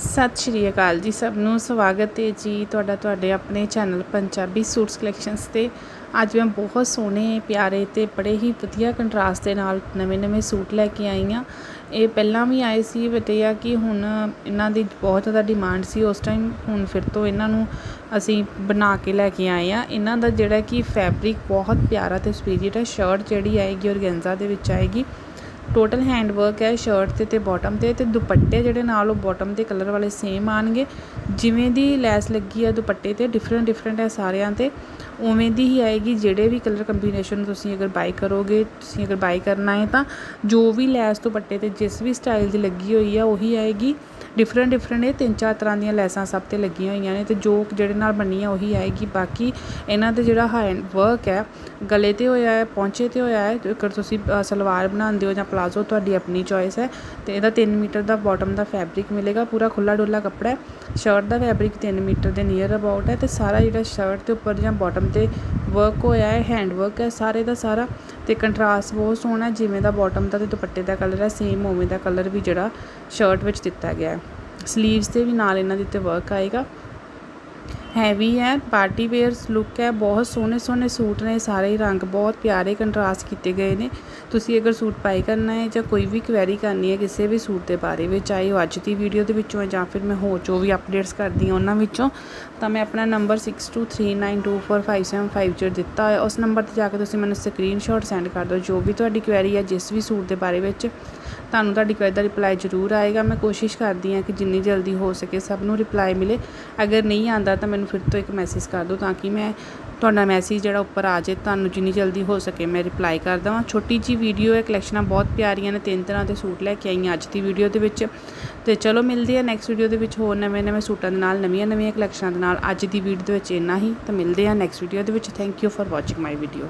ਸਤਿ ਸ਼੍ਰੀ ਅਕਾਲ ਜੀ ਸਭ ਨੂੰ, ਸਵਾਗਤ ਹੈ ਜੀ ਤੁਹਾਡਾ, ਤੁਹਾਡੇ ਆਪਣੇ ਚੈਨਲ ਪੰਜਾਬੀ ਸੂਟਸ ਕਲੈਕਸ਼ਨਸ ਤੇ। ਅੱਜ ਮੈਂ ਬਹੁਤ ਸੋਹਣੇ, ਪਿਆਰੇ ਤੇ ਬੜੇ ਹੀ ਵਧੀਆ ਕੰਟਰਾਸਟ ਦੇ ਨਾਲ ਨਵੇਂ-ਨਵੇਂ ਸੂਟ ਲੈ ਕੇ ਆਈ ਹਾਂ। ਇਹ ਪਹਿਲਾਂ ਵੀ ਆਏ ਸੀ ਬਟ ਇਹ ਆ ਕਿ ਹੁਣ ਇਹਨਾਂ ਦੀ ਬਹੁਤ ਜ਼ਿਆਦਾ ਡਿਮਾਂਡ ਸੀ। ਉਸ ਟਾਈਮ ਹੁਣ ਫਿਰ ਤੋਂ ਇਹਨਾਂ ਨੂੰ ਅਸੀਂ ਬਣਾ ਕੇ ਲੈ ਕੇ ਆਏ ਆ ਇਹਨਾਂ ਦਾ ਜਿਹੜਾ ਕਿ ਫੈਬਰਿਕ ਬਹੁਤ ਪਿਆਰਾ ਤੇ ਸੁਪੀਰੀਅਰ ਹੈ। ਸ਼ਰਟ ਜਿਹੜੀ ਆਏਗੀ ਔਰਗੈਂਜ਼ਾ ਦੇ ਵਿੱਚ ਆਏਗੀ। ਟੋਟਲ ਹੈਂਡ ਵਰਕ ਹੈ ਸ਼ਰਟ ਤੇ ਤੇ ਬਾਟਮ ਤੇ ਤੇ ਦੁਪੱਟੇ ਜਿਹੜੇ ਨਾਲ ਉਹ ਬਾਟਮ ਦੇ ਕਲਰ ਵਾਲੇ ਸੇਮ ਆਣਗੇ। ਜਿਵੇਂ ਦੀ ਲੈਸ ਲੱਗੀ ਹੈ ਦੁਪੱਟੇ ਤੇ ਡਿਫਰੈਂਟ ਡਿਫਰੈਂਟ ਹੈ ਸਾਰਿਆਂ ਤੇ। ਉਵੇਂ ਦੀ ਹੀ ਆਏਗੀ ਜਿਹੜੇ ਵੀ ਕਲਰ ਕੰਬੀਨੇਸ਼ਨ ਤੁਸੀਂ ਅਗਰ ਬਾਈ ਕਰੋਗੇ, ਤੁਸੀਂ ਅਗਰ ਬਾਈ ਕਰਨਾ ਹੈ ਤਾਂ ਜੋ ਵੀ ਲੈਸ ਦੁਪੱਟੇ ਤੇ ਜਿਸ ਵੀ ਸਟਾਈਲ ਦੀ ਲੱਗੀ ਹੋਈ ਹੈ ਉਹੀ ਆਏਗੀ। ਡਿਫਰੈਂਟ ਡਿਫਰੈਂਟ ਇਹ ਤਿੰਨ ਚਾਰ ਤਰ੍ਹਾਂ ਦੀਆਂ ਲੈਸਾਂ ਸਭ ਤੇ ਲੱਗੀਆਂ ਹੋਈਆਂ ਨੇ ਤੇ ਜੋ ਜਿਹੜੇ ਨਾਲ ਬਣੀ ਆ ਉਹੀ ਆਏਗੀ। ਬਾਕੀ ਇਹਨਾਂ ਤੇ ਜਿਹੜਾ ਹੈਂਡ ਵਰਕ ਹੈ, ਗਲੇ ਤੇ ਹੋਇਆ ਹੈ, ਪੌਂਚੇ ਤੇ ਹੋਇਆ ਹੈ, ਜੇਕਰ ਤੁਸੀਂ ਸਲਵਾਰ ਬਣਾਉਂਦੇ ਹੋ ਜਾਂ ਪਲਾਜ਼ੋ, ਤੁਹਾਡੀ ਆਪਣੀ ਚੋਇਸ ਹੈ ਤੇ ਇਹਦਾ 3 ਮੀਟਰ ਦਾ ਬਾਟਮ ਦਾ ਫੈਬਰਿਕ ਮਿਲੇਗਾ। ਪੂਰਾ ਖੁੱਲਾ ਡੁੱਲਾ ਕੱਪੜਾ ਹੈ। ਸ਼ਰਟ ਦਾ ਫੈਬਰਿਕ 3 ਮੀਟਰ ਦੇ ਨੀਅਰ ਅਬਾਊਟ ਹੈ ਤੇ ਸਾਰਾ ਜਿਹੜਾ ਸ਼ਰਟ ਦੇ ਉੱਪਰ ਜਾਂ ਬਾਟਮ ਤੇ ਵਰਕ ਹੋਇਆ ਹੈ ਹੈਂਡ ਵਰਕ ਹੈ ਸਾਰੇ ਦਾ ਸਾਰਾ ਤੇ ਕੰਟਰਾਸਟ ਬਹੁਤ ਸੋਹਣਾ ਹੈ, ਜਿਵੇਂ ਦਾ ਬਾਟਮ ਦਾ ਤੇ ਦੁਪੱਟੇ ਦਾ ਕਲਰ ਹੈ ਸੇਮ ਉਵੇਂ ਦਾ ਕਲਰ ਵੀ ਜਿਹੜਾ ਸ਼ਰਟ ਵਿੱਚ ਦਿੱਤਾ ਗਿਆ ਹੈ। ਸਲੀਵਸ ਤੇ ਵੀ ਨਾਲ ਇਹਨਾਂ ਦੇ ਉੱਤੇ ਵਰਕ ਆਏਗਾ। ਹੈਵੀ ਹੈ, ਪਾਰਟੀ ਵੇਅਰਸ ਲੁੱਕ ਹੈ, ਬਹੁਤ ਸੋਹਣੇ ਸੋਹਣੇ ਸੂਟ ਨੇ, ਸਾਰੇ ਰੰਗ ਬਹੁਤ ਪਿਆਰੇ ਕੰਟਰਾਸਟ ਕੀਤੇ ਗਏ ਨੇ। ਤੁਸੀਂ ਅਗਰ ਸੂਟ ਪਾਈ ਕਰਨਾ ਹੈ ਜਾਂ ਕੋਈ ਵੀ ਕੁਐਰੀ ਕਰਨੀ ਹੈ ਕਿਸੇ ਵੀ ਸੂਟ ਦੇ ਬਾਰੇ ਵਿੱਚ, ਚਾਹੇ ਉਹ ਅੱਜ ਦੀ ਵੀਡੀਓ ਦੇ ਵਿੱਚੋਂ ਹੈ ਜਾਂ ਫਿਰ ਮੈਂ ਹੋਰ ਜੋ ਵੀ ਅਪਡੇਟਸ ਕਰਦੀ ਹਾਂ ਉਹਨਾਂ ਵਿੱਚੋਂ, ਤਾਂ ਮੈਂ ਆਪਣਾ ਨੰਬਰ 6239245750 'ਚ ਦਿੱਤਾ ਹੋਇਆ, ਉਸ ਨੰਬਰ ਤੇ ਜਾ ਕੇ ਤੁਸੀਂ ਮੈਨੂੰ ਸਕਰੀਨਸ਼ਾਟ ਸੈਂਡ ਕਰ ਦਿਓ, ਜੋ ਵੀ ਤੁਹਾਡੀ ਕੁਐਰੀ ਹੈ, ਜਿਸ ਵੀ ਸੂਟ ਦੇ ਬਾਰੇ ਵਿੱਚ ਤੁਹਾਨੂੰ ਤੁਹਾਡੀ ਕੁਐਰੀ ਦਾ ਰਿਪਲਾਈ ਜ਼ਰੂਰ ਆਏਗਾ। ਮੈਂ ਕੋਸ਼ਿਸ਼ ਕਰਦੀ ਹਾਂ ਕਿ ਜਿੰਨੀ ਜਲਦੀ ਹੋ ਸਕੇ ਸਭ ਨੂੰ ਰਿਪਲਾਈ ਮਿਲੇ। ਅਗਰ ਨਹੀਂ ਆਂਦਾ ਤਾਂ ਮੈਨੂੰ ਫਿਰ ਤੋਂ ਇੱਕ ਮੈਸੇਜ ਕਰ ਦਿਓ ਤਾਂ ਕਿ ਮੈਂ ਤੁਹਾਡਾ ਮੈਸੇਜ ਜਿਹੜਾ ਉੱਪਰ ਆ ਜਾਏ। ਤੁਹਾਨੂੰ ਜਿੰਨੀ ਜਲਦੀ ਹੋ ਸਕੇ ਮੈਂ ਰਿਪਲਾਈ ਕਰ ਦਵਾਂ। ਛੋਟੀ ਜੀ ਵੀਡੀਓ ਹੈ ਕਲੈਕਸ਼ਨਾਂ ਬਹੁਤ ਪਿਆਰੀਆਂ ਨੇ। ਤਿੰਨ ਤਰ੍ਹਾਂ ਦੇ ਸੂਟ ਲੈ ਕੇ ਆਈਆਂ ਅੱਜ ਦੀ ਵੀਡੀਓ ਦੇ ਵਿੱਚ। ਤੇ ਚਲੋ ਮਿਲਦੇ ਆ ਨੈਕਸਟ ਵੀਡੀਓ ਦੇ ਵਿੱਚ। ਹੋਰ ਨਵੇਂ ਨਵੇਂ ਸੂਟਾਂ ਦੇ ਨਾਲ, ਨਵੀਆਂ ਨਵੀਆਂ ਕਲੈਕਸ਼ਨਾਂ ਦੇ ਨਾਲ। ਅੱਜ ਦੀ ਵੀਡੀਓ ਦੇ ਵਿੱਚ ਇੰਨਾ ਹੀ। ਤਾਂ ਮਿਲਦੇ ਆ ਨੈਕਸਟ ਵੀਡੀਓ ਦੇ ਵਿੱਚ। Thank you for watching my video